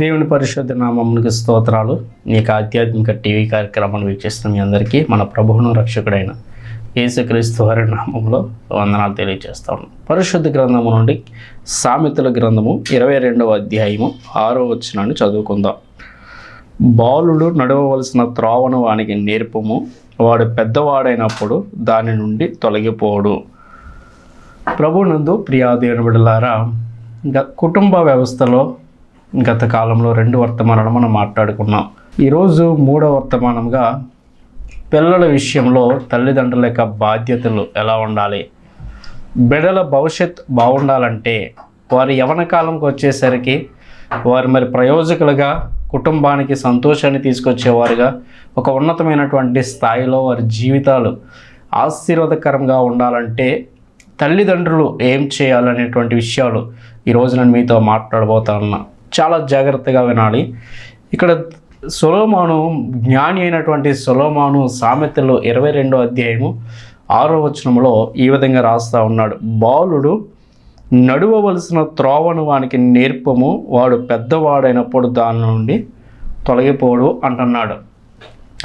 దేవుని పరిశుద్ధ నామమునికి స్తోత్రాలు. నీకు ఆధ్యాత్మిక టీవీ కార్యక్రమాన్ని వీక్షిస్తున్న మీ అందరికీ మన ప్రభువును రక్షకుడైన యేసుక్రీస్తు వారి నామంలో వందనాలు తెలియజేస్తా ఉన్నాం. పరిశుద్ధ గ్రంథము నుండి సామెతల గ్రంథము ఇరవై రెండవ అధ్యాయము ఆరో వచ్చినాన్ని చదువుకుందాం. బాలుడు నడవవలసిన త్రోవను వానికి నేర్పము. వాడు పెద్దవాడైనప్పుడు దాని నుండి తొలగిపోడు. ప్రభునందు ప్రియాదేవుని బిడలారా కుటుంబ వ్యవస్థలో గత కాలంలో రెండు వర్తమానాలు మనం మాట్లాడుకున్నాం. ఈరోజు మూడో వర్తమానంగా పిల్లల విషయంలో తల్లిదండ్రుల యొక్క బాధ్యతలు ఎలా ఉండాలి? బిడ్డల భవిష్యత్ బాగుండాలంటే వారి యవన కాలంకి వచ్చేసరికి వారు మరి ప్రయోజకులుగా కుటుంబానికి సంతోషాన్ని తీసుకొచ్చేవారుగా ఒక ఉన్నతమైనటువంటి స్థాయిలో వారి జీవితాలు ఆశీర్వాదకరంగా ఉండాలంటే తల్లిదండ్రులు ఏం చేయాలనేటువంటి విషయాలు ఈరోజు నేను మీతో మాట్లాడబోతా ఉన్నా. చాలా జాగ్రత్తగా వినాలి. ఇక్కడ సొలోమాను జ్ఞాని అయినటువంటి సొలోమాను సామెతలు ఇరవై రెండో అధ్యాయము ఆరో వచనంలో ఈ విధంగా రాస్తా ఉన్నాడు. బాలుడు నడువవలసిన త్రోవను వానికి నేర్పము వాడు పెద్దవాడైనప్పుడు దాని నుండి తొలగిపోడు అంటున్నాడు.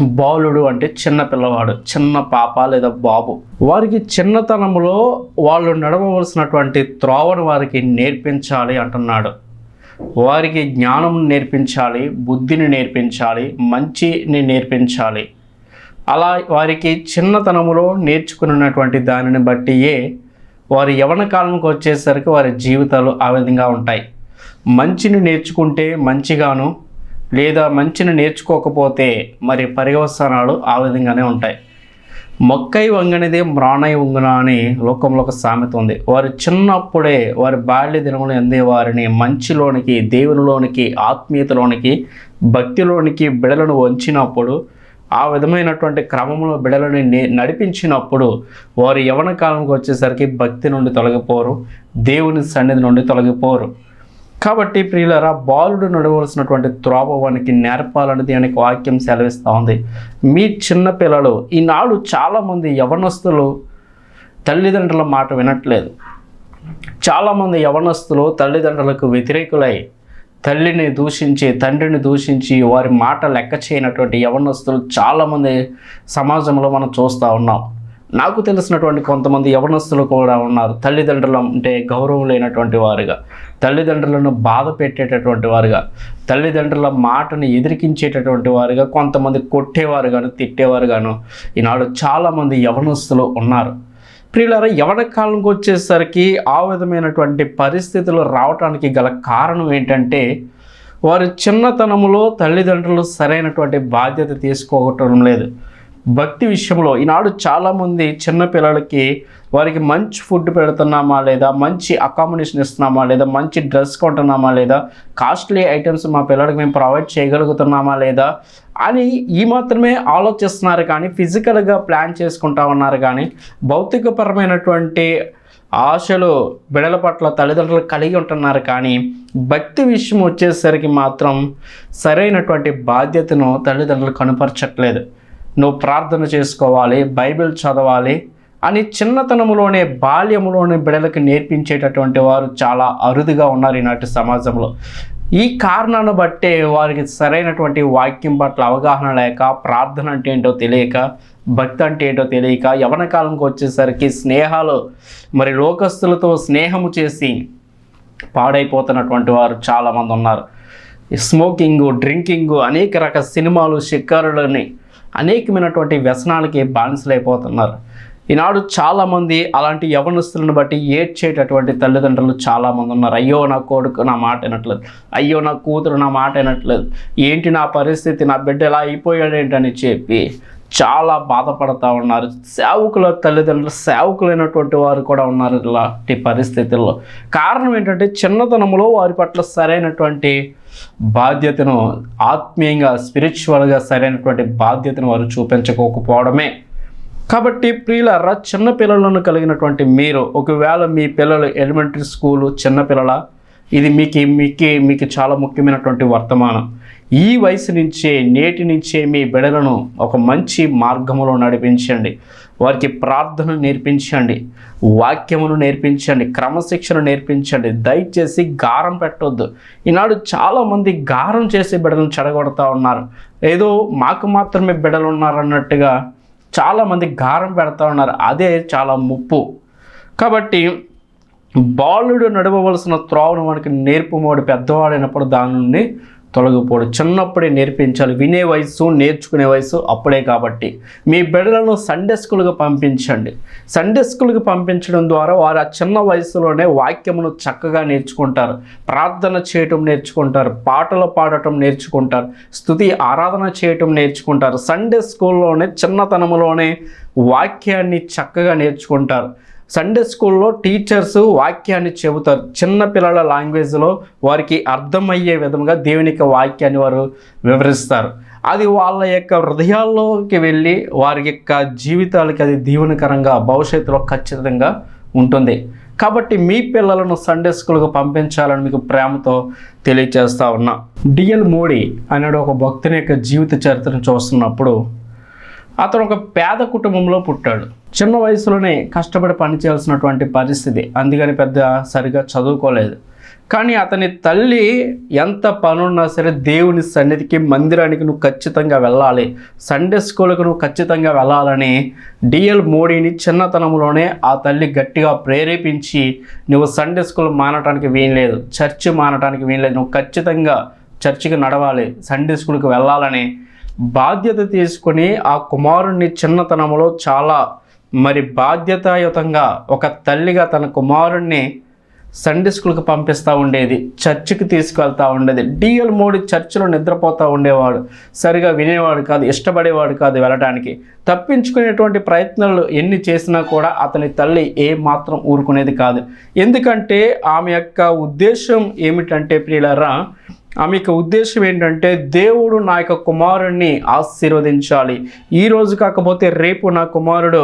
బాలుడు అంటే చిన్న పిల్లవాడు చిన్న పాప లేదా బాబు. వారికి చిన్నతనంలో వాళ్ళు నడవవలసినటువంటి త్రోవను వారికి నేర్పించాలి అంటున్నాడు. వారికి జ్ఞానం నేర్పించాలి బుద్ధిని నేర్పించాలి మంచిని నేర్పించాలి. అలా వారికి చిన్నతనములో నేర్చుకున్నటువంటి దానిని బట్టియే వారి యవన కాలంకి వచ్చేసరికి వారి జీవితాలు ఆ విధంగా ఉంటాయి. మంచిని నేర్చుకుంటే మంచిగాను లేదా మంచిని నేర్చుకోకపోతే మరి పర్యవసానాలు ఆ విధంగానే ఉంటాయి. మొక్కై వంగనిదే మ్రాణై వంగున అని లోకంలో ఒక సామెత ఉంది. వారు చిన్నప్పుడే వారి బాల్య దినములు ఎందే వారిని మంచిలోనికి దేవునిలోనికి ఆత్మీయతలోనికి భక్తిలోనికి బిడలను వంచినప్పుడు ఆ విధమైనటువంటి క్రమంలో బిడలని నడిపించినప్పుడు వారు యవన కాలంకి వచ్చేసరికి భక్తి నుండి తొలగిపోరు దేవుని సన్నిధి నుండి తొలగిపోరు. కాబట్టి ప్రియులరా బాలుడు నడవలసినటువంటి త్రోభవానికి నేర్పాలన్నది నేర్పాలని వాక్యం సెలవిస్తూ ఉంది. మీ చిన్నపిల్లలు ఈనాడు చాలామంది యవనస్తులు తల్లిదండ్రుల మాట వినట్లేదు. చాలామంది యవనస్తులు తల్లిదండ్రులకు వ్యతిరేకులై తల్లిని దూషించి తండ్రిని దూషించి వారి మాట లెక్క చేయనటువంటి యవనస్తులు చాలామంది సమాజంలో మనం చూస్తూ ఉన్నాం. నాకు తెలిసినటువంటి కొంతమంది యవనస్తులు కూడా ఉన్నారు. తల్లిదండ్రులు అంటే గౌరవం లేనటువంటి వారుగా. తల్లిదండ్రులను బాధ పెట్టేటటువంటి వారుగా తల్లిదండ్రుల మాటను ఎదిరికించేటటువంటి వారుగా కొంతమంది కొట్టేవారు గాను తిట్టేవారు గాను ఈనాడు చాలామంది యవనస్తులు ఉన్నారు. ప్రియులారా యవన కాలంకి వచ్చేసరికి ఆ విధమైనటువంటి పరిస్థితులు రావటానికి గల కారణం ఏంటంటే వారి చిన్నతనములో తల్లిదండ్రులు సరైనటువంటి బాధ్యత తీసుకోవటం లేదు. భక్తి విషయంలో ఈనాడు చాలామంది చిన్నపిల్లలకి వారికి మంచి ఫుడ్ పెడుతున్నామా లేదా మంచి అకామిడేషన్ ఇస్తున్నామా లేదా మంచి డ్రెస్ కొంటున్నామా లేదా కాస్ట్లీ ఐటమ్స్ మా పిల్లలకి మేము ప్రొవైడ్ చేయగలుగుతున్నామా లేదా అని ఈ మాత్రమే ఆలోచిస్తున్నారు కానీ ఫిజికల్గా ప్లాన్ చేసుకుంటా ఉన్నారు కానీ భౌతికపరమైనటువంటి ఆశలు బిడల పట్ల తల్లిదండ్రులు కలిగి ఉంటున్నారు కానీ భక్తి విషయం వచ్చేసరికి మాత్రం సరైనటువంటి బాధ్యతను తల్లిదండ్రులు కనుపరచట్లేదు. నువ్వు ప్రార్థన చేసుకోవాలి బైబిల్ చదవాలి అని చిన్నతనంలోనే బాల్యంలోనే బిడలకు నేర్పించేటటువంటి వారు చాలా అరుదుగా ఉన్నారు ఈనాటి సమాజంలో. ఈ కారణాన్ని బట్టే వారికి సరైనటువంటి వాక్యం పట్ల అవగాహన లేక ప్రార్థన అంటే ఏంటో తెలియక భక్తి అంటే ఏంటో తెలియక యవన కాలంకి వచ్చేసరికి స్నేహాలు మరి లోకస్తులతో స్నేహము చేసి పాడైపోతున్నటువంటి వారు చాలామంది ఉన్నారు. స్మోకింగ్ డ్రింకింగ్ అనేక రకాల సినిమాలు షికారులని అనేకమైనటువంటి వ్యసనాలకి బానిసలైపోతున్నారు. ఈనాడు చాలామంది అలాంటి యవనస్తులను బట్టి ఏడ్చేటటువంటి తల్లిదండ్రులు చాలామంది ఉన్నారు. అయ్యో నా కొడుకు నా మాట వినట్లేదు. అయ్యో నా కూతురు నా మాట వినట్లేదు. ఏంటి నా పరిస్థితి? నా బిడ్డ ఎలా అయిపోయాడు ఏంటని చెప్పి చాలా బాధపడతా ఉన్నారు. సేవకుల తల్లిదండ్రులు సేవకులైనటువంటి వారు కూడా ఉన్నారు ఇలాంటి పరిస్థితుల్లో. కారణం ఏంటంటే చిన్నతనంలో వారి పట్ల సరైనటువంటి బాధ్యతను ఆత్మీయంగా స్పిరిచువల్గా సరైనటువంటి బాధ్యతను వారు చూపించకపోవడమే. కాబట్టి ప్రియులారా చిన్న పిల్లలను కలిగినటువంటి మీరు ఒకవేళ మీ పిల్లలు ఎలిమెంటరీ స్కూలు చిన్నపిల్లల ఇది మీకు మీకు మీకు చాలా ముఖ్యమైనటువంటి వర్తమానం. ఈ వయసు నుంచే నేటి నుంచే మీ బిడలను ఒక మంచి మార్గంలో నడిపించండి. వారికి ప్రార్థన నేర్పించండి వాక్యమును నేర్పించండి క్రమశిక్షణ నేర్పించండి. దయచేసి గారం పెట్టొద్దు. ఈనాడు చాలామంది గారం చేసి బిడలను చెడగొడతా ఉన్నారు. ఏదో మాకు మాత్రమే బిడలు ఉన్నారన్నట్టుగా చాలామంది గారం పెడతా ఉన్నారు. అదే చాలా ముప్పు. కాబట్టి బాలుడు నడవవలసిన త్రోవను మనకి నేర్పుమోడు పెద్దవాడైనప్పుడు దాని నుండి తొలగిపోడు. చిన్నప్పుడే నేర్పించాలి. వినే వయసు నేర్చుకునే వయసు అప్పుడే కాబట్టి. మీ బిడ్డలను సండే స్కూల్కి పంపించండి. సండే స్కూల్కి పంపించడం ద్వారా వారు ఆ చిన్న వయసులోనే వాక్యమును చక్కగా నేర్చుకుంటారు. ప్రార్థన చేయటం నేర్చుకుంటారు. పాటలు పాడటం నేర్చుకుంటారు. స్తుతి ఆరాధన చేయటం నేర్చుకుంటారు. సండే స్కూల్లోనే చిన్నతనంలోనే వాక్యాన్ని చక్కగా నేర్చుకుంటారు. సండే స్కూల్లో టీచర్స్ వాక్యాన్ని చెబుతారు. చిన్న పిల్లల లాంగ్వేజ్లో వారికి అర్థమయ్యే విధంగా దేవుని యొక్క వాక్యాన్ని వారు వివరిస్తారు. అది వాళ్ళ యొక్క హృదయాల్లోకి వెళ్ళి వారి యొక్క జీవితాలకి అది దీవెనకరంగా భవిష్యత్తులో ఖచ్చితంగా ఉంటుంది. కాబట్టి మీ పిల్లలను సండే స్కూల్కి పంపించాలని మీకు ప్రేమతో తెలియజేస్తా ఉన్నా. డిఎల్ మోడీ అనేడు ఒక భక్తుని యొక్క జీవిత చరిత్రను చూస్తున్నప్పుడు అతను ఒక పేద కుటుంబంలో పుట్టాడు. చిన్న వయసులోనే కష్టపడి పనిచేయాల్సినటువంటి పరిస్థితి. అందుకని పెద్ద సరిగా చదువుకోలేదు. కానీ అతని తల్లి ఎంత పనున్నా సరే దేవుని సన్నిధికి మందిరానికి నువ్వు ఖచ్చితంగా వెళ్ళాలి. సండే స్కూల్కి నువ్వు ఖచ్చితంగా వెళ్ళాలని డిఎల్ మోడీని చిన్నతనంలోనే ఆ తల్లి గట్టిగా ప్రేరేపించి నువ్వు సండే స్కూల్ మానటానికి వీల్లేదు చర్చి మానటానికి వీల్లేదు నువ్వు ఖచ్చితంగా చర్చికి నడవాలి సండే స్కూల్కి వెళ్ళాలని బాధ్యత తీసుకొని ఆ కుమారుణ్ణి చిన్నతనంలో చాలా మరి బాధ్యతాయుతంగా ఒక తల్లిగా తన కుమారుణ్ణి సండే స్కూల్కి పంపిస్తూ ఉండేది చర్చికి తీసుకెళ్తూ ఉండేది. డిఎల్ మోడీ చర్చిలో నిద్రపోతూ ఉండేవాడు. సరిగా వినేవాడు కాదు ఇష్టపడేవాడు కాదు వెళ్ళడానికి తప్పించుకునేటువంటి ప్రయత్నాలు ఎన్ని చేసినా కూడా అతని తల్లి ఏ మాత్రం ఊరుకునేది కాదు. ఎందుకంటే ఆమె యొక్క ఉద్దేశం ఏమిటంటే ప్రియులరా ఆమె యొక్క ఉద్దేశం ఏంటంటే దేవుడు నా యొక్క కుమారుణ్ణి ఆశీర్వదించాలి. ఈరోజు కాకపోతే రేపు నా కుమారుడు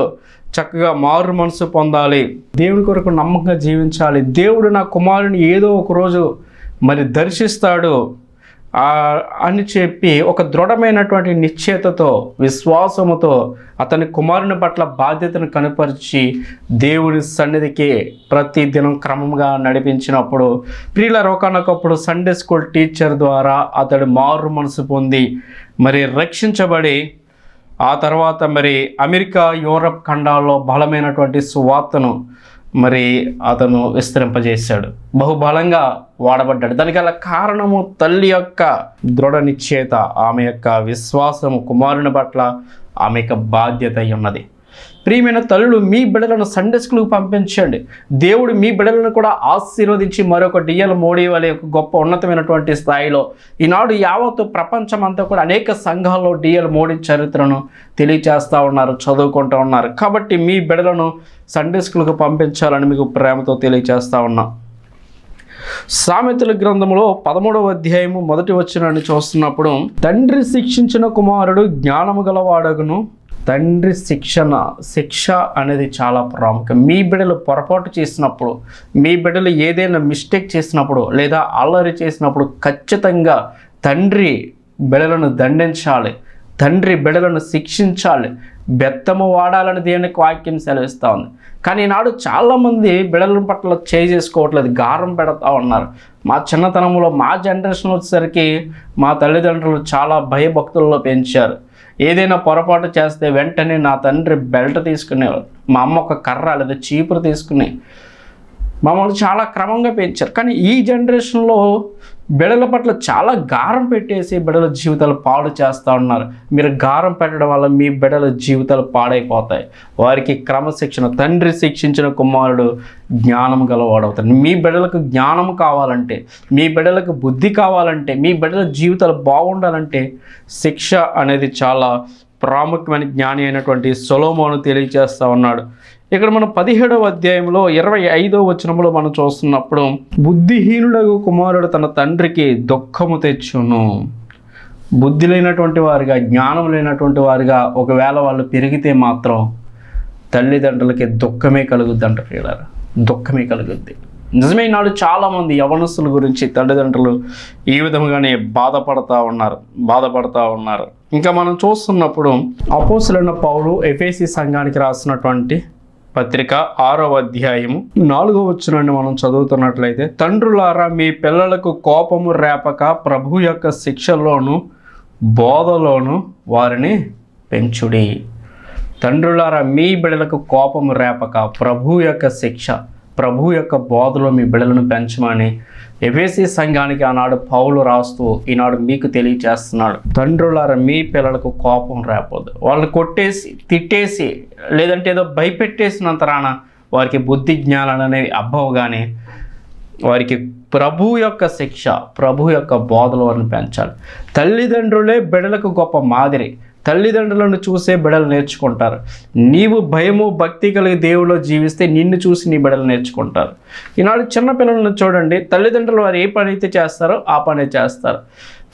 చక్కగా మారు మనసు పొందాలి. దేవుని కొరకు నమ్మకంగా జీవించాలి. దేవుడు నా కుమారుని ఏదో ఒక రోజు మరి దర్శిస్తాడు. అని చెప్పి ఒక దృఢమైనటువంటి నిశ్చయతతో విశ్వాసముతో అతని కుమారుని పట్ల బాధ్యతను కనుపరిచి దేవుని సన్నిధికి ప్రతి దినం క్రమంగా నడిపించినప్పుడు ప్రియుల రోకానకప్పుడు సండే స్కూల్ టీచర్ ద్వారా అతడు మారు మనసు పొంది మరి రక్షించబడి ఆ తర్వాత మరి అమెరికా యూరప్ ఖండాల్లో బలమైనటువంటి సువార్తను మరి అతను విస్తరింపజేశాడు. బహుబలంగా వాడబడ్డాడు. దానికి గల కారణము తల్లి యొక్క దృఢ నిశ్చేత ఆమె యొక్క విశ్వాసము కుమారుని పట్ల ఆమె యొక్క బాధ్యత ఉన్నది. ప్రియమైన తల్లులు మీ బిడ్డలను సండే స్కూల్కి పంపించండి. దేవుడు మీ బిడ్డలను కూడా ఆశీర్వదించి మరొక డిఎల్ మోడీ వలె ఒక గొప్ప ఉన్నతమైనటువంటి స్థాయిలో ఈనాడు యావత్తు ప్రపంచం అంతా కూడా అనేక సంఘాల్లో డిఎల్ మోడీ చరిత్రను తెలియచేస్తూ ఉన్నారు చదువుకుంటూ ఉన్నారు. కాబట్టి మీ బిడ్డలను సండే స్కూల్కి పంపించాలని మీకు ప్రేమతో తెలియచేస్తూ ఉన్నాం. సామెతల గ్రంథంలో పదమూడవ అధ్యాయము మొదటి వచ్చినాన్ని చూస్తున్నప్పుడు తండ్రి శిక్షించిన కుమారుడు జ్ఞానము గలవాడగును. తండ్రి శిక్షణ శిక్ష అనేది చాలా ప్రాముఖ్యం. మీ బిడ్డలు పొరపాటు చేసినప్పుడు మీ బిడ్డలు ఏదైనా మిస్టేక్ చేసినప్పుడు లేదా అల్లరి చేసినప్పుడు ఖచ్చితంగా తండ్రి బిడలను దండించాలి. తండ్రి బిడలను శిక్షించాలి. బెత్తము వాడాలని దేవునికి వాక్యం సెలవిస్తూ ఉంది. కానీ ఈనాడు చాలామంది బిడల పట్ల చేసుకోవట్లేదు గారం పెడతా ఉన్నారు. మా చిన్నతనంలో మా జనరేషన్ వచ్చేసరికి మా తల్లిదండ్రులు చాలా భయభక్తుల్లో పెంచారు. ఏదైనా పొరపాటు చేస్తే వెంటనే నా తండ్రి బెల్ట్ తీసుకునేవాడు మా అమ్మ ఒక కర్ర లేదా చీపురు తీసుకుని మమ్మల్ని చాలా క్రమంగా పెంచారు. కానీ ఈ జనరేషన్లో బిడల పట్ల చాలా గారం పెట్టేసి బిడల జీవితాలు పాడు చేస్తూ ఉన్నారు. మీరు గారం పెట్టడం వల్ల మీ బిడల జీవితాలు పాడైపోతాయి. వారికి క్రమశిక్షణ తండ్రి శిక్షించిన కుమారుడు జ్ఞానం గలవాడవుతాడు మీ బిడలకు జ్ఞానం కావాలంటే మీ బిడలకు బుద్ధి కావాలంటే మీ బిడ్డల జీవితాలు బాగుండాలంటే శిక్ష అనేది చాలా ప్రాముఖ్యమైన జ్ఞాని అయినటువంటి సొలోమోను తెలియజేస్తూ ఉన్నాడు. ఇక్కడ మనం పదిహేడవ అధ్యాయంలో ఇరవై ఐదవ వచనంలో మనం చూస్తున్నప్పుడు బుద్ధిహీనుడగు కుమారుడు తన తండ్రికి దుఃఖము తెచ్చును. బుద్ధి లేనటువంటి వారిగా జ్ఞానం లేనటువంటి వారిగా ఒకవేళ వాళ్ళు పెరిగితే మాత్రం తల్లిదండ్రులకి దుఃఖమే కలుగుద్ది అంట ప్రియులారా దుఃఖమే కలుగుద్ది. నిజమే నాడు చాలామంది యవనస్తుల గురించి తల్లిదండ్రులు ఈ విధంగానే బాధపడతా ఉన్నారు బాధపడతా ఉన్నారు. ఇంకా మనం చూస్తున్నప్పుడు అపోసులైన పౌలు ఎఫేసి సంఘానికి రాసినటువంటి పత్రిక ఆరో అధ్యాయము. నాలుగో వచ్చినండి మనం చదువుతున్నట్లయితే తండ్రులారా మీ పిల్లలకు కోపము రేపక ప్రభు యొక్క శిక్షలోను బోధలోను వారిని పెంచుడి. తండ్రులారా మీ బిడలకు కోపము రేపక ప్రభు యొక్క శిక్ష ప్రభు యొక్క బోధలో మీ బిడలను పెంచమని ఎఫేసి సంఘానికి ఆనాడు పౌలు రాస్తూ ఈనాడు మీకు తెలియచేస్తున్నాడు. తండ్రులారా మీ పిల్లలకు కోపం రాకపోదు. వాళ్ళని కొట్టేసి తిట్టేసి లేదంటే ఏదో భయపెట్టేసినంత రాన వారికి బుద్ధి జ్ఞానాలు అనేవి అబ్బవు కానీ వారికి ప్రభు యొక్క శిక్ష ప్రభు యొక్క బోధలు వారిని పెంచాలి. తల్లిదండ్రులే బిడలకు గొప్ప మాదిరి. తల్లిదండ్రులను చూసే బిడలు నేర్చుకుంటారు. నీవు భయము భక్తి కలిగి దేవుడిలో జీవిస్తే నిన్ను చూసి నీ బిడలు నేర్చుకుంటారు. ఈనాడు చిన్నపిల్లలను చూడండి తల్లిదండ్రులు వారు ఏ పని అయితే చేస్తారో ఆ పనే చేస్తారు.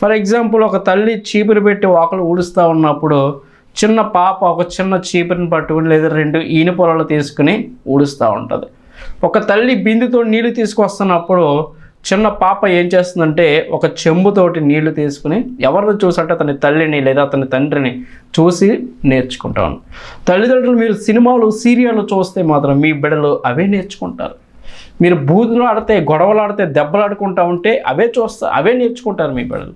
ఫర్ ఎగ్జాంపుల్ ఒక తల్లి చీపురు పెట్టి వాకలు ఊడుస్తూ ఉన్నప్పుడు చిన్న పాప ఒక చిన్న చీపురుని పట్టుకుని లేదా రెండు ఈన పొలాలు తీసుకుని ఊడుస్తూ ఉంటుంది. ఒక తల్లి బిందుతో నీళ్ళు తీసుకొస్తున్నప్పుడు చిన్న పాప ఏం చేస్తుందంటే ఒక చెంబుతోటి నీళ్ళు తీసుకుని ఎవరిని చూసంటే అతని తల్లిని లేదా అతని తండ్రిని చూసి నేర్చుకుంటాను తల్లిదండ్రులు మీరు సినిమాలు సీరియల్ చూస్తే మాత్రం మీ బిడ్డలు అవే నేర్చుకుంటారు. మీరు బూతులు ఆడితే గొడవలు ఆడితే దెబ్బలు ఆడుకుంటా ఉంటే అవే చూస్తా అవే నేర్చుకుంటారు మీ బిడ్డలు.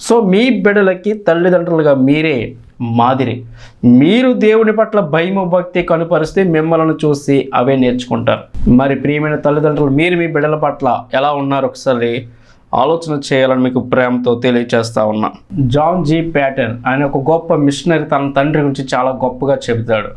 సో మీ బిడ్డలకి తల్లిదండ్రులుగా మీరే మాదిరి. మీరు దేవుని పట్ల భయము భక్తి కనుపరిస్తే మిమ్మల్ని చూసి అవే నేర్చుకుంటారు. మరి ప్రియమైన తల్లిదండ్రులు మీరు మీ బిడ్డల పట్ల ఎలా ఉన్నారు? ఒకసారి ఆలోచన చేయాలని మీకు ప్రేమతో తెలియచేస్తా ఉన్నా. John G. ప్యాటర్న్ ఆయన ఒక గొప్ప మిషనరీ తన తండ్రి గురించి చాలా గొప్పగా చెబుతాడు.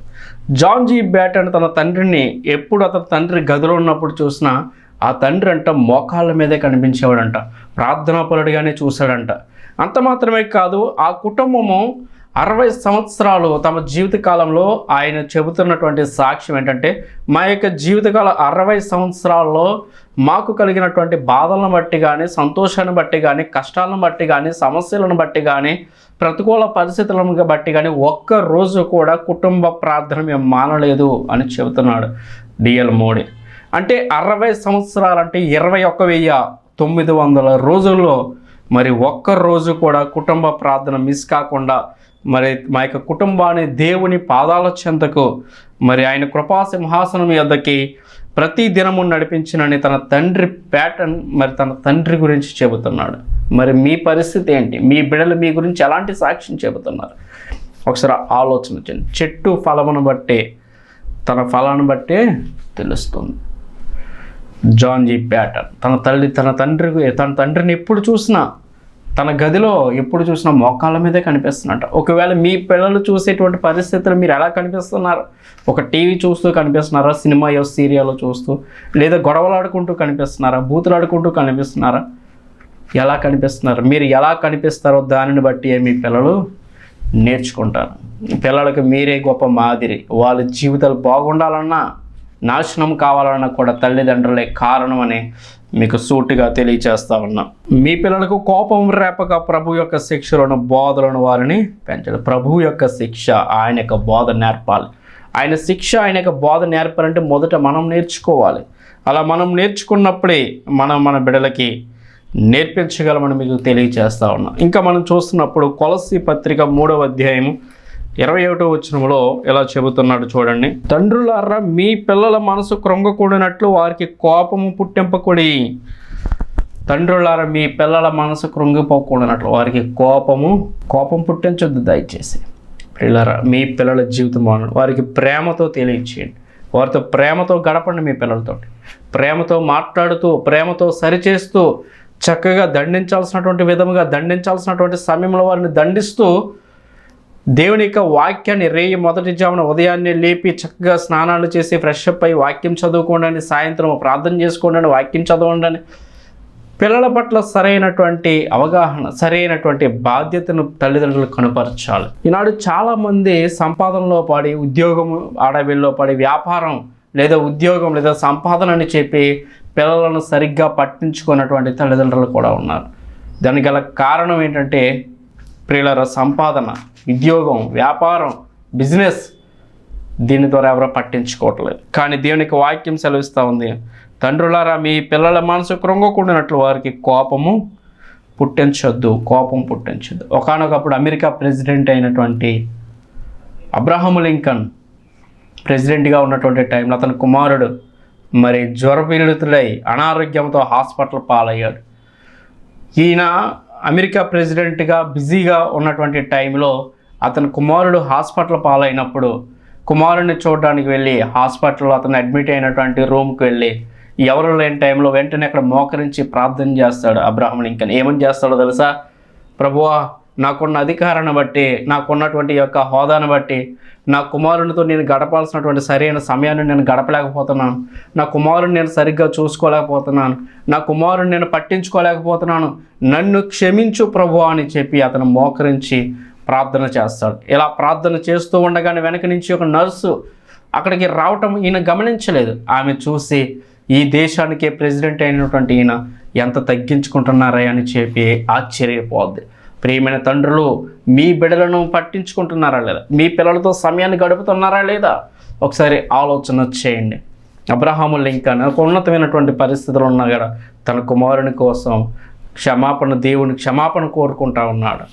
John G. ప్యాటర్న్ తన తండ్రిని ఎప్పుడు అతని తండ్రి గదిలో ఉన్నప్పుడు చూసినా ఆ తండ్రి అంట మోకాళ్ళ మీదే కనిపించేవాడంట. ప్రార్థనాపరుడిగానే చూశాడంట. అంత మాత్రమే కాదు ఆ కుటుంబము అరవై సంవత్సరాలు తమ జీవితకాలంలో ఆయన చెబుతున్నటువంటి సాక్ష్యం ఏంటంటే మా యొక్క జీవితకాల అరవై సంవత్సరాల్లో మాకు కలిగినటువంటి బాధలను బట్టి కానీ సంతోషాన్ని బట్టి కానీ కష్టాలను బట్టి కానీ సమస్యలను బట్టి కానీ ప్రతికూల పరిస్థితులను బట్టి కానీ ఒక్క రోజు కూడా కుటుంబ ప్రార్థన మేము మానలేదు అని చెబుతున్నాడు డిఎల్ మోడీ. అంటే అరవై సంవత్సరాలంటే ఇరవై ఒక్క వెయ్యి తొమ్మిది వందల రోజుల్లో మరి ఒక్క రోజు కూడా కుటుంబ ప్రార్థన మిస్ కాకుండా మరి మా యొక్క కుటుంబాన్ని దేవుని పాదాల చెంతకు మరి ఆయన కృపా సింహాసనం యొద్దకి ప్రతి దినము నడిపించినని తన తండ్రి ప్యాటర్న్ మరి తన తండ్రి గురించి చెబుతున్నాడు. మరి మీ పరిస్థితి ఏంటి? మీ బిడలు మీ గురించి ఎలాంటి సాక్ష్యం చెబుతున్నారు? ఒకసారి ఆలోచన చేయండి. చెట్టు ఫలమును బట్టే తన ఫలాన్ని బట్టే తెలుస్తుంది. జాన్ జీ ప్యాటర్న్ తన తల్లి తన తండ్రి తన తండ్రిని ఎప్పుడు చూసినా తన గదిలో ఎప్పుడు చూసినా మోకాళ్ళ మీదే కనిపిస్తున్నట్ట ఒకవేళ మీ పిల్లలు చూసేటువంటి పరిస్థితులు మీరు ఎలా కనిపిస్తున్నారు? ఒక టీవీ చూస్తూ కనిపిస్తున్నారా? సినిమా సీరియల్ చూస్తూ? లేదా గొడవలు ఆడుకుంటూ కనిపిస్తున్నారా? బూతులు ఆడుకుంటూ కనిపిస్తున్నారా? ఎలా కనిపిస్తున్నారు? మీరు ఎలా కనిపిస్తారో దానిని బట్టి మీ పిల్లలు నేర్చుకుంటారు. పిల్లలకు మీరే గొప్ప మాదిరి. వాళ్ళ జీవితాలు బాగుండాలన్నా నాశనం కావాలన్నా కూడా తల్లిదండ్రులే కారణమని మీకు సూటిగా తెలియచేస్తా ఉన్నా. మీ పిల్లలకు కోపం రేపక ప్రభు యొక్క శిక్షలను బోధలను వారిని పెంచాలి. ప్రభు యొక్క శిక్ష ఆయన యొక్క బోధ నేర్పాలి. ఆయన శిక్ష ఆయన యొక్క బోధ నేర్పాలంటే మొదట మనం నేర్చుకోవాలి. అలా మనం నేర్చుకున్నప్పుడే మనం మన బిడ్డలకి నేర్పించగలమని మీకు తెలియచేస్తా ఉన్నాం. ఇంకా మనం చూస్తున్నప్పుడు కొలసి పత్రిక మూడవ అధ్యాయము ఇరవై ఒకటో వచనంలో ఇలా చెబుతున్నాడు చూడండి. తండ్రులారా మీ పిల్లల మనసు కృంగకూడినట్లు వారికి కోపము పుట్టింపకుడి. తండ్రులారా మీ పిల్లల మనసు కృంగిపోకూడనట్లు వారికి కోపము కోపం పుట్టించొద్దు దయచేసి. పిల్లరా మీ పిల్లల జీవితం బాగుండాలి. వారికి ప్రేమతో తెలియచేయండి. వారితో ప్రేమతో గడపండి మీ పిల్లలతో ప్రేమతో మాట్లాడుతూ ప్రేమతో సరిచేస్తూ చక్కగా దండించాల్సినటువంటి విధముగా దండించాల్సినటువంటి సమయంలో వారిని దండిస్తూ దేవుని యొక్క వాక్యాన్ని రేయి మొదటి జామున ఉదయాన్నే లేపి చక్కగా స్నానాలు చేసి ఫ్రెష్ అప్ అయి వాక్యం చదువుకోండి సాయంత్రం ప్రార్థన చేసుకోండి వాక్యం చదవండి పిల్లల పట్ల సరైనటువంటి అవగాహన సరైనటువంటి బాధ్యతను తల్లిదండ్రులు కనపరచాలి. ఈనాడు చాలామంది సంపాదనలో పడి ఉద్యోగం ఆడవిల్లో పడి వ్యాపారం లేదా ఉద్యోగం లేదా సంపాదన అని చెప్పి పిల్లలను సరిగ్గా పట్టించుకున్నటువంటి తల్లిదండ్రులు కూడా ఉన్నారు. దానికి గల కారణం ఏంటంటే ప్రియులర సంపాదన ఉద్యోగం వ్యాపారం బిజినెస్ దీని ద్వారా ఎవరో పట్టించుకోవట్లేదు. కానీ దేవునికి వాక్యం సెలవిస్తూ ఉంది. తండ్రులారా మీ పిల్లల మనసు కృంగకుండినట్లు వారికి కోపము పుట్టించొద్దు కోపం పుట్టించొద్దు. ఒకానొకప్పుడు అమెరికా ప్రెసిడెంట్ అయినటువంటి అబ్రహం లింకన్ ప్రెసిడెంట్గా ఉన్నటువంటి టైంలో అతని కుమారుడు మరి జ్వరపీడితుడై అనారోగ్యంతో హాస్పిటల్ పాలయ్యాడు. ఈయన అమెరికా ప్రెసిడెంట్గా బిజీగా ఉన్నటువంటి టైంలో అతని కుమారుడు హాస్పిటల్ పాలైనప్పుడు కుమారుడిని చూడడానికి వెళ్ళి హాస్పిటల్లో అతను అడ్మిట్ అయినటువంటి రూమ్కి వెళ్ళి ఎవరు లేని టైంలో వెంటనే అక్కడ మోకరించి ప్రార్థన చేస్తాడు అబ్రాహం లింకన్. ఏమని చేస్తాడో తెలుసా? ప్రభువా నాకున్న అధికారాన్ని బట్టి నాకున్నటువంటి యొక్క హోదాను బట్టి నా కుమారునితో నేను గడపాల్సినటువంటి సరైన సమయాన్ని నేను గడపలేకపోతున్నాను. నా కుమారుని నేను సరిగ్గా చూసుకోలేకపోతున్నాను. నా కుమారుని నేను పట్టించుకోలేకపోతున్నాను. నన్ను క్షమించు ప్రభు అని చెప్పి అతను మోకరించి ప్రార్థన చేస్తాడు. ఇలా ప్రార్థన చేస్తూ ఉండగానే వెనక నుంచి ఒక నర్సు అక్కడికి రావటం ఈయన గమనించలేదు. ఆమె చూసి ఈ దేశానికే ప్రెసిడెంట్ అయినటువంటి ఈయన ఎంత తగ్గించుకుంటున్నారా? అని చెప్పి ఆశ్చర్యపోద్ది. ప్రియమైన తండ్రులు మీ బిడ్డలను పట్టించుకుంటున్నారా లేదా? మీ పిల్లలతో సమయాన్ని గడుపుతున్నారా లేదా? ఒకసారి ఆలోచన చేయండి. అబ్రహాము లింకన్ ఒక ఉన్నతమైనటువంటి పరిస్థితులు ఉన్నా కూడా తన కుమారుని కోసం క్షమాపణ దేవుని క్షమాపణ కోరుకుంటా ఉన్నాడు.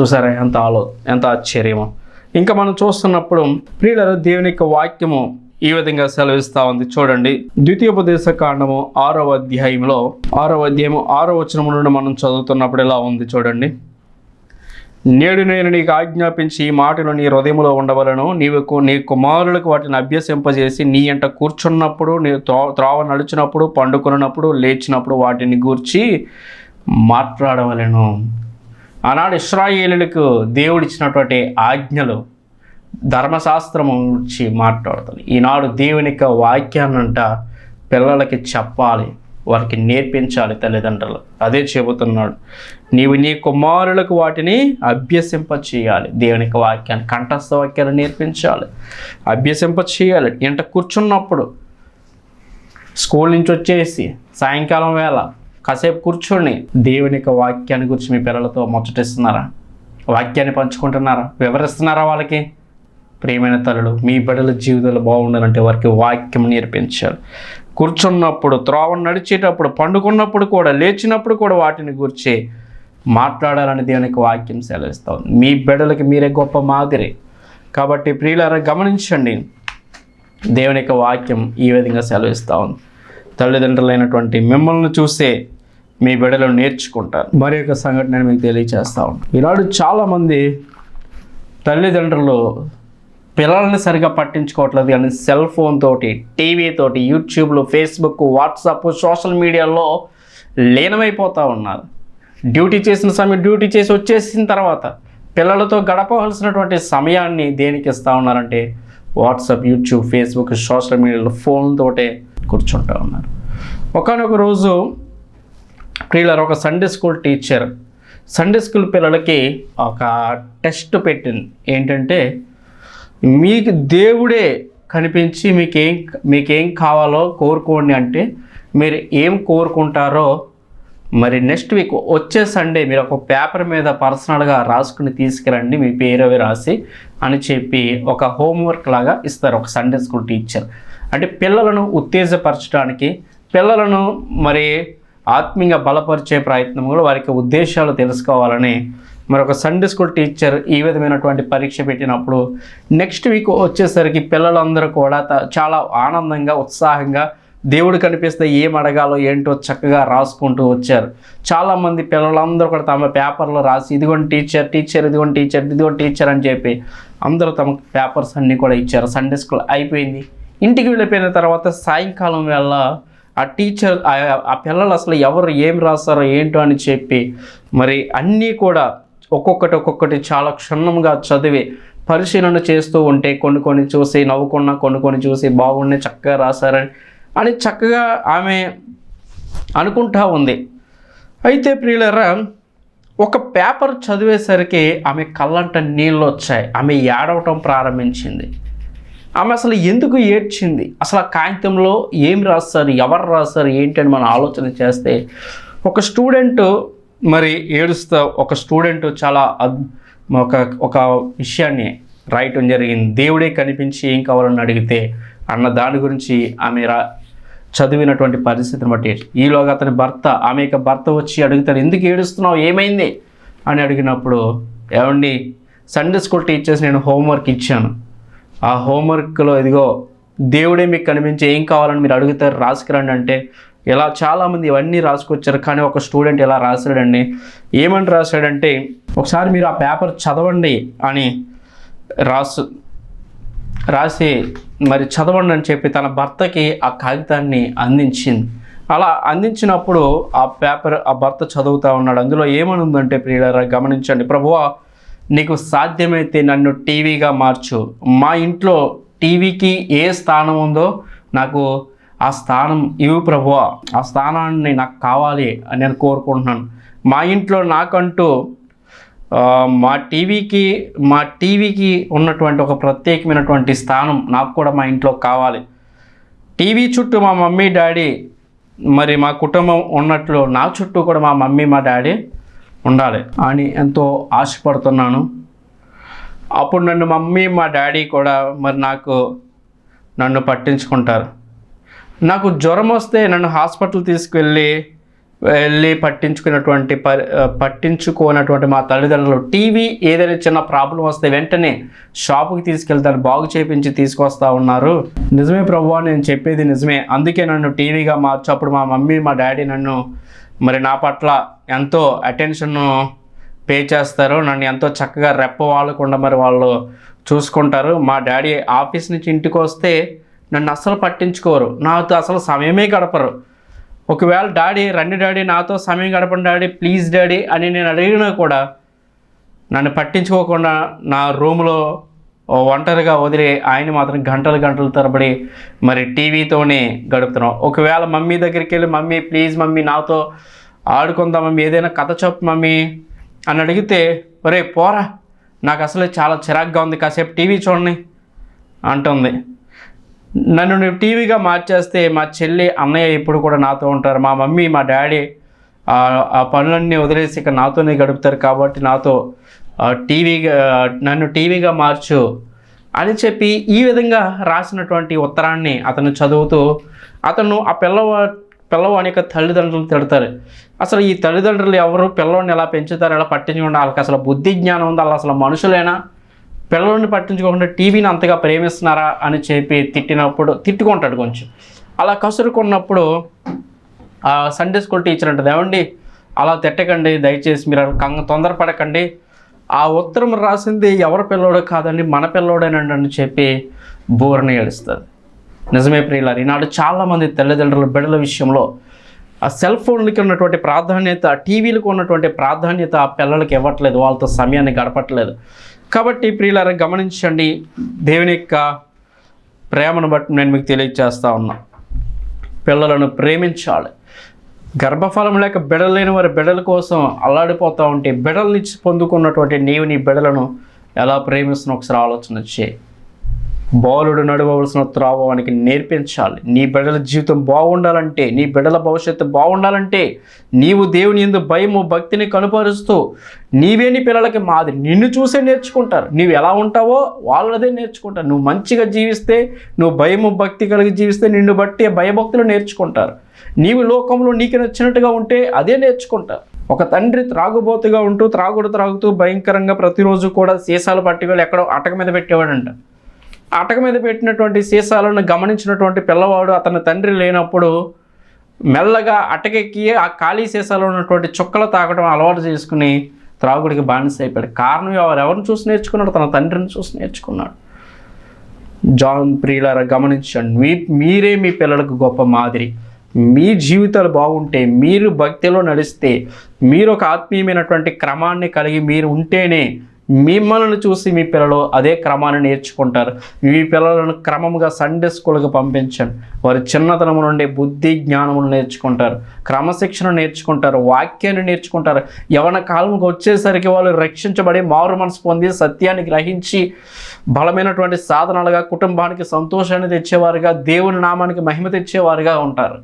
చూసారా ఎంత ఆలో ఎంత ఆశ్చర్యమో. ఇంకా మనం చూస్తున్నప్పుడు ప్రియుల దేవుని యొక్క వాక్యము ఈ విధంగా సెలవిస్తూ ఉంది. చూడండి ద్వితీయోపదేశ కాండము ఆరవ అధ్యాయంలో ఆరవ అధ్యాయము ఆరో వచనము నుండి మనం చదువుతున్నప్పుడు ఇలా ఉంది చూడండి. నేడు నేను నీకు ఆజ్ఞాపించి ఈ మాటలు నీ హృదయంలో ఉండవలను. నీవు నీ కుమారులకు వాటిని అభ్యసింపజేసి నీ ఎంట కూర్చున్నప్పుడు నీ త్రోవ నడిచినప్పుడు పండుకున్నప్పుడు లేచినప్పుడు వాటిని గూర్చి మాట్లాడవలను. ఆనాడు ఇస్రాయేలులకు దేవుడిచ్చినటువంటి ఆజ్ఞలు ధర్మశాస్త్రము గురించి మాట్లాడుతుంది. ఈనాడు దేవుని యొక్క వాక్యాన్నంట పిల్లలకి చెప్పాలి. వారికి నేర్పించాలి తల్లిదండ్రులు. అదే చెబుతున్నాడు. నీవు నీ కుమారులకు వాటిని అభ్యసింప చేయాలి దేవునికి వాక్యాన్ని కంఠస్థ వాక్యాలు నేర్పించాలి. అభ్యసింప చేయాలి ఇంట కూర్చున్నప్పుడు స్కూల్ నుంచి వచ్చేసి సాయంకాలం వేళ కాసేపు కూర్చొని దేవుని వాక్యాన్ని గురించి మీ పిల్లలతో ముచ్చటిస్తున్నారా? వాక్యాన్ని పంచుకుంటున్నారా? వివరిస్తున్నారా వాళ్ళకి? ప్రేమైన తల్లులు మీ బిడ్డల జీవితాలు బాగుండాలంటే వారికి వాక్యం నేర్పించాలి. కూర్చున్నప్పుడు త్రోవ నడిచేటప్పుడు పండుకున్నప్పుడు కూడా లేచినప్పుడు కూడా వాటిని గురించి మాట్లాడాలని దేవునికి వాక్యం సెలవిస్తాం మీ బిడ్డలకి మీరే గొప్ప మాదిరి. కాబట్టి ప్రియులారా గమనించండి. దేవుని యొక్క వాక్యం ఈ విధంగా సెలవిస్తూ ఉంది. తల్లిదండ్రులైనటువంటి మిమ్మల్ని చూసే మీ బిడ్డలు నేర్చుకుంటారు. మరి యొక్క సంఘటన నేను మీకు తెలియచేస్తా ఉన్నాను ఈనాడు చాలామంది తల్లిదండ్రులు పిల్లల్ని సరిగా పట్టించుకోవట్లేదు కానీ సెల్ ఫోన్ తోటి టీవీ తోటి యూట్యూబ్లో ఫేస్బుక్ వాట్సాప్ సోషల్ మీడియాలో లీనమైపోతూ ఉన్నారు. డ్యూటీ చేసిన సమయం డ్యూటీ చేసి వచ్చేసిన తర్వాత పిల్లలతో గడపవలసినటువంటి సమయాన్ని దేనికి ఇస్తూ ఉన్నారంటే వాట్సాప్ యూట్యూబ్ ఫేస్బుక్ సోషల్ మీడియాలో ఫోన్తోటే కూర్చుంటూ ఉన్నారు. ఒకనొక రోజు ప్రియులర్ ఒక Sunday school teacher Sunday school పిల్లలకి ఒక టెస్ట్ పెట్టింది. ఏంటంటే మీకు దేవుడే కనిపించి మీకేం మీకేం కావాలో కోరుకోండి అంటే మీరు ఏం కోరుకుంటారో మరి నెక్స్ట్ వీక్ వచ్చే సండే మీరు ఒక పేపర్ మీద పర్సనల్గా రాసుకుని తీసుకురండి. మీ పేరు అవి రాసి అని చెప్పి ఒక హోంవర్క్ లాగా ఇస్తారు ఒక సండే స్కూల్ టీచర్ అంటే పిల్లలను ఉత్తేజపరచడానికి పిల్లలను మరి ఆత్మీయంగా బలపరిచే ప్రయత్నం కూడా వారికి ఉద్దేశాలు తెలుసుకోవాలని మరి ఒక సండే స్కూల్ టీచర్ ఈ విధమైనటువంటి పరీక్ష పెట్టినప్పుడు నెక్స్ట్ వీక్ వచ్చేసరికి పిల్లలందరూ కూడా త- చాలా ఆనందంగా ఉత్సాహంగా దేవుడు కనిపిస్తే ఏం అడగాలో ఏంటో చక్కగా రాసుకుంటూ వచ్చారు. చాలామంది పిల్లలందరూ కూడా తమ పేపర్లో రాసి ఇదిగోండి టీచర్ టీచర్ ఇదిగోండి టీచర్ ఇదిగోండి టీచర్ అని చెప్పి అందరూ తమ పేపర్స్ అన్నీ కూడా ఇచ్చారు. సండే స్కూల్ అయిపోయింది. ఇంటికి వెళ్ళిపోయిన తర్వాత సాయంకాలం వేళ ఆ టీచర్ ఆ- ఆ పిల్లలు అసలు ఎవరు ఏం రాస్తారో ఏంటో అని చెప్పి మరి అన్నీ కూడా ఒక్కొక్కటి ఒక్కొక్కటి చాలా క్షుణ్ణంగా చదివి పరిశీలన చేస్తూ ఉంటే కొన్ని కొన్ని చూసి నవ్వుకున్న కొన్ని కొన్ని చూసి బాగున్నాయి చక్కగా రాశారని అని చక్కగా ఆమె అనుకుంటా ఉంది. అయితే ప్రియులరా ఒక పేపర్ చదివేసరికి ఆమె కళ్ళంట నీళ్ళు వచ్చాయి. ఆమె ఏడవటం ప్రారంభించింది. ఆమె అసలు ఎందుకు ఏడ్చింది? అసలు ఆ కాగితంలో ఏం రాస్తారు ఎవరు రాస్తారు ఏంటి అని మనం ఆలోచన చేస్తే ఒక స్టూడెంట్ మరి ఏడుస్తా ఒక స్టూడెంట్ చాలా అద్ ఒక ఒక విషయాన్ని రాయటం జరిగింది. దేవుడే కనిపించి ఏం కావాలని అడిగితే అన్న దాని గురించి ఆమె రా చదివినటువంటి పరిస్థితిని బట్టి ఈలోగా అతని భర్త ఆమె యొక్క భర్త వచ్చి అడుగుతాడు ఎందుకు ఏడుస్తున్నావు? ఏమైంది? అని అడిగినప్పుడు ఏమండి సండే స్కూల్ టీచర్స్ నేను హోంవర్క్ ఇచ్చాను. ఆ హోంవర్క్లో ఇదిగో దేవుడే మీకు కనిపించి ఏం కావాలని మీరు అడుగుతారు రాసుకురండి అంటే ఇలా చాలామంది ఇవన్నీ రాసుకొచ్చారు కానీ ఒక స్టూడెంట్ ఇలా రాశాడండి? ఏమని రాశాడంటే ఒకసారి మీరు ఆ పేపర్ చదవండి అని రాసు రాసి మరి చదవండి అని చెప్పి తన భర్తకి ఆ కాగితాన్ని అందించింది. అలా అందించినప్పుడు ఆ పేపర్ ఆ భర్త చదువుతూ ఉన్నాడు. అందులో ఏమని ఉందంటే ప్రియులరా గమనించండి. ప్రభువా నీకు సాధ్యమైతే నన్ను టీవీగా మార్చు. మా ఇంట్లో టీవీకి ఏ స్థానం ఉందో నాకు ఆ స్థానం ఇవి ప్రభు ఆ స్థానాన్ని నాకు కావాలి అని నేను కోరుకుంటున్నాను. మా ఇంట్లో నాకంటూ మా టీవీకి మా టీవీకి ఉన్నటువంటి ఒక ప్రత్యేకమైనటువంటి స్థానం నాకు కూడా మా ఇంట్లో కావాలి. టీవీ చుట్టూ మా మమ్మీ డాడీ మరి మా కుటుంబం ఉన్నట్లు నా చుట్టూ కూడా మా మమ్మీ మా డాడీ ఉండాలి అని ఎంతో ఆశపడుతున్నాను. అప్పుడు నన్ను మమ్మీ మా డాడీ కూడా మరి నాకు నన్ను పట్టించుకుంటారు. నాకు జ్వరం వస్తే నన్ను హాస్పిటల్ తీసుకువెళ్ళి వెళ్ళి పట్టించుకున్నటువంటి పరి పట్టించుకోనటువంటి మా తల్లిదండ్రులు టీవీ ఏదైనా చిన్న ప్రాబ్లం వస్తే వెంటనే షాపుకి తీసుకెళ్తారు బాగు చేపించి తీసుకొస్తా ఉన్నారు. నిజమే ప్రభు నేను చెప్పేది నిజమే. అందుకే నన్ను టీవీగా మార్చు అప్పుడు మా మమ్మీ మా డాడీ నన్ను మరి నా పట్ల ఎంతో అటెన్షన్ పే చేస్తారు. నన్ను ఎంతో చక్కగా రెప్ప వాళ్ళకుండా మరి వాళ్ళు చూసుకుంటారు. మా డాడీ ఆఫీస్ నుంచి ఇంటికి వస్తే నన్ను అసలు పట్టించుకోరు. నాతో అసలు సమయమే గడపరు. ఒకవేళ డాడీ రండి డాడీ నాతో సమయం గడపండి డాడీ ప్లీజ్ డాడీ అని నేను అడిగినా కూడా నన్ను పట్టించుకోకుండా నా రూమ్లో ఒంటరిగా వదిలి ఆయన మాత్రం గంటలు గంటలు తరబడి మరి టీవీతోనే గడుపుతున్నాం. ఒకవేళ మమ్మీ దగ్గరికి వెళ్ళి మమ్మీ ప్లీజ్ మమ్మీ నాతో ఆడుకుందాం మమ్మీ ఏదైనా కథ చెప్పు మమ్మీ అని అడిగితే ఒరే పోరా నాకు అసలు చాలా చిరాగ్గా ఉంది కాసేపు టీవీ చూడండి అంటుంది. నన్ను నువ్వు టీవీగా మార్చేస్తే మా చెల్లి అన్నయ్య ఇప్పుడు కూడా నాతో ఉంటారు. మా మమ్మీ మా డాడీ ఆ- పనులన్నీ వదిలేసి ఇక నాతోనే గడుపుతారు కాబట్టి నాతో టీవీగా నన్ను టీవీగా మార్చు అని చెప్పి ఈ విధంగా రాసినటువంటి ఉత్తరాన్ని అతను చదువుతూ అతను ఆ పిల్లవా పిల్లవాని యొక్క తల్లిదండ్రులు తిడతారు. అసలు ఈ తల్లిదండ్రులు ఎవరు పిల్లవాడిని ఎలా పెంచుతారు ఎలా పట్టించకుండా వాళ్ళకి అసలు బుద్ధి జ్ఞానం ఉందా? వాళ్ళు అసలు మనుషులేనా? పిల్లల్ని పట్టించుకోకుండా టీవీని అంతగా ప్రేమిస్తున్నారా అని చెప్పి తిట్టినప్పుడు తిట్టుకుంటాడు కొంచెం. అలా కసురుకున్నప్పుడు ఆ సండే స్కూల్ టీచర్ అంటది ఏమండి? అలా తిట్టకండి దయచేసి మీరు కంగ తొందరపడకండి. ఆ ఉత్తరం రాసింది ఎవరి పిల్లోడో కాదండి మన పిల్లోడేనండి అని చెప్పి బోర్ని ఏడుస్తుంది. నిజమే ప్రియులారు ఈనాడు చాలామంది తల్లిదండ్రుల బిడ్డల విషయంలో ఆ సెల్ ఫోన్లకి ఉన్నటువంటి ప్రాధాన్యత టీవీలకు ఉన్నటువంటి ప్రాధాన్యత ఆ పిల్లలకి ఇవ్వట్లేదు వాళ్ళతో సమయాన్ని గడపట్లేదు. కాబట్టి ప్రియులారా గమనించండి దేవుని యొక్క ప్రేమను బట్టి నేను మీకు తెలియజేస్తా ఉన్నా. పిల్లలను ప్రేమించాలి. గర్భఫలం లేక బిడలేని వారి బిడల కోసం అల్లాడిపోతూ ఉంటే బిడల నుంచి పొందుకున్నటువంటి నీవు నీ బిడలను ఎలా ప్రేమిస్తున్నా ఒకసారి ఆలోచన చేయి. బాలుడు నడవవలసిన త్రావానికి నేర్పించాలి. నీ బిడ్డల జీవితం బాగుండాలంటే నీ బిడ్డల భవిష్యత్తు బాగుండాలంటే నీవు దేవుని ఎందు భయము భక్తిని కనుపరుస్తూ నీవే నీ పిల్లలకి మాది. నిన్ను చూసే నేర్చుకుంటారు. నీవు ఎలా ఉంటావో వాళ్ళదే నేర్చుకుంటారు. నువ్వు మంచిగా జీవిస్తే నువ్వు భయము భక్తి కలిగి జీవిస్తే నిన్ను బట్టి భయభక్తులు నేర్చుకుంటారు. నీవు లోకంలో నీకు నచ్చినట్టుగా ఉంటే అదే నేర్చుకుంటారు. ఒక తండ్రి త్రాగుబోతుగా ఉంటూ త్రాగుడు త్రాగుతూ భయంకరంగా ప్రతిరోజు కూడా సీసాలు పట్టుకెళ్ళి ఎక్కడో అటక మీద పెట్టేవాడంట. అటక మీద పెట్టినటువంటి సీసాలను గమనించినటువంటి పిల్లవాడు అతని తండ్రి లేనప్పుడు మెల్లగా అటకెక్కి ఆ ఖాళీ సీసాలో ఉన్నటువంటి చుక్కలు తాగడం అలవాటు చేసుకుని త్రాగుడికి బానిస అయిపోయాడు. కారణం ఎవరు? ఎవరిని చూసి నేర్చుకున్నాడు? తన తండ్రిని చూసి నేర్చుకున్నాడు. జాన్ ప్రియులారా గమనించండి. మీ మీరే మీ పిల్లలకు గొప్ప మాదిరి. మీ జీవితాలు బాగుంటే మీరు భక్తిలో నడిస్తే మీరు ఒక ఆత్మీయమైనటువంటి క్రమాన్ని కలిగి మీరు ఉంటేనే మిమ్మల్ని చూసి మీ పిల్లలు అదే క్రమాన్ని నేర్చుకుంటారు. మీ పిల్లలను క్రమంగా సండే స్కూల్కి పంపించండి. వారి చిన్నతనం నుండి బుద్ధి జ్ఞానములు నేర్చుకుంటారు. క్రమశిక్షణ నేర్చుకుంటారు. వాక్యాన్ని నేర్చుకుంటారు. యవన కాలంకి వచ్చేసరికి వాళ్ళు రక్షించబడి మారు మనసు పొంది సత్యాన్ని గ్రహించి బలమైనటువంటి సాధనాలుగా కుటుంబానికి సంతోషాన్ని తెచ్చేవారుగా దేవుని నామానికి మహిమ తెచ్చేవారుగా ఉంటారు.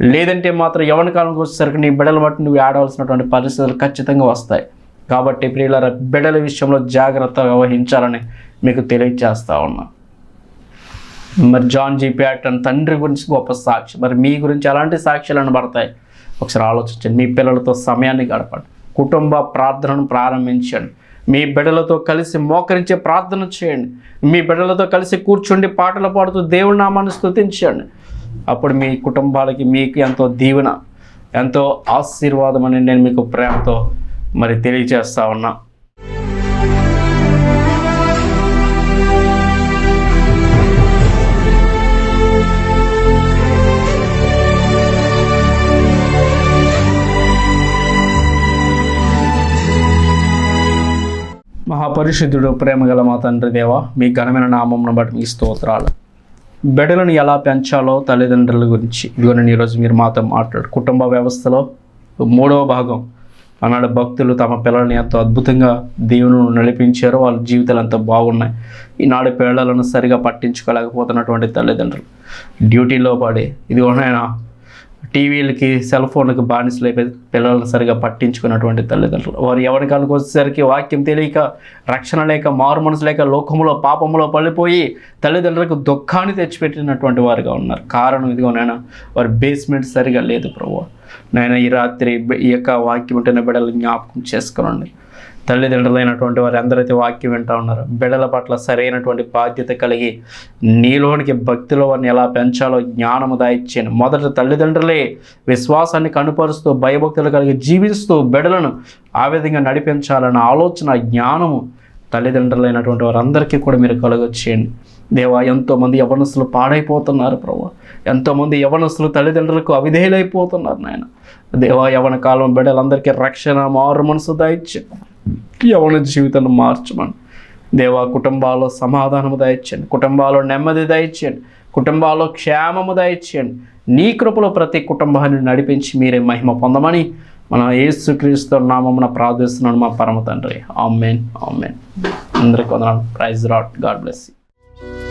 లేదంటే మాత్రం యవన కాలంకి వచ్చేసరికి నీ బిడ్డలు బట్టి నువ్వు ఆడవలసినటువంటి పరిస్థితులు ఖచ్చితంగా వస్తాయి. కాబట్టి ప్రియుల బిడ్డల విషయంలో జాగ్రత్తగా వహించాలని మీకు తెలియజేస్తా ఉన్నా. మరి జాన్ జీ ప్యాటన్ తండ్రి గురించి గొప్ప సాక్షి. మరి మీ గురించి ఎలాంటి సాక్ష్యాలను పడతాయి ఒకసారి ఆలోచించండి. మీ పిల్లలతో సమయాన్ని గడపండి. కుటుంబ ప్రార్థనను ప్రారంభించండి. మీ బిడ్డలతో కలిసి మోకరించే ప్రార్థన చేయండి. మీ బిడ్డలతో కలిసి కూర్చుండి పాటలు పాడుతూ దేవుడి నామాన్ని స్థుతించండి అప్పుడు మీ కుటుంబాలకి మీకు ఎంతో దీవెన ఎంతో ఆశీర్వాదం అని నేను మీకు ప్రేమతో మరి తెలియజేస్తా ఉన్నా. మహాపరిశుద్ధుడు ప్రేమగల మా తండ్రి దేవ మీ ఘనమైన నామంను బట్టి మీ స్తోత్రాలు. బిడ్డలను ఎలా పెంచాలో తల్లిదండ్రుల గురించి ఇదిగో నేను ఈరోజు మీరు మాతో మాట్లాడు కుటుంబ వ్యవస్థలో మూడవ భాగం ఆనాడు భక్తులు తమ పిల్లల్ని ఎంతో అద్భుతంగా దేవుని నడిపించారు వాళ్ళ జీవితాలు ఎంతో బాగున్నాయి. ఈనాడు పిల్లలను సరిగా పట్టించుకోలేకపోతున్నటువంటి తల్లిదండ్రులు. డ్యూటీలో పడి ఇది నాయన టీవీలకి సెల్ ఫోన్లకి బానిసలైపోయి పిల్లలను సరిగా పట్టించుకున్నటువంటి తల్లిదండ్రులు. వారు ఎవరి కాలకు వచ్చేసరికి వాక్యం తెలియక రక్షణ లేక మారు మనసు లేక లోకములో పాపములో పడిపోయి తల్లిదండ్రులకు దుఃఖాన్ని తెచ్చిపెట్టినటువంటి వారుగా ఉన్నారు. కారణం ఇదిగో నాయన వారి బేస్మెంట్ సరిగా లేదు ప్రభు నాయన ఈ రాత్రి ఈ యొక్క వాక్యం ఉంటున్న బిడ్డలు జ్ఞాపకం చేసుకోనండి. తల్లిదండ్రులైనటువంటి వారు అందరైతే వాక్యం వింటా ఉన్నారు. బిడ్డల పట్ల సరైనటువంటి బాధ్యత కలిగి నీలోనికి భక్తిలో వారిని ఎలా పెంచాలో జ్ఞానము దాయిచ్చాను. మొదట తల్లిదండ్రులే విశ్వాసాన్ని కనుపరుస్తూ భయభక్తులు కలిగి జీవిస్తూ బిడ్డలను ఆ విధంగా నడిపించాలన్న ఆలోచన జ్ఞానము తల్లిదండ్రులైనటువంటి వారందరికీ కూడా మీరు కలగొచ్చేయండి దేవా ఎంతోమంది యవనస్తులు పాడైపోతున్నారు ప్రభు. ఎంతోమంది యవనస్తులు తల్లిదండ్రులకు అవిధేయులైపోతున్నారు నాయన. దేవా యవన కాలం బిడ్డలందరికీ రక్షణ మారు మనసు దాయిచ్చాను. యవన జీవితాన్ని మార్చమని. దేవా కుటుంబాల్లో సమాధానము దయచేయండి. కుటుంబాల్లో నెమ్మది దయచేయండి. కుటుంబాల్లో క్షేమము దయచేయండి. నీ కృపలో ప్రతి కుటుంబాన్ని నడిపించి మీరే మహిమ పొందమని మన యేసుక్రీస్తు నామమున ప్రార్థిస్తున్నాను మా పరమ తండ్రి. ఆమెన్. ఆమెన్. అందరికీ వందనాలు. Praise rot God bless you.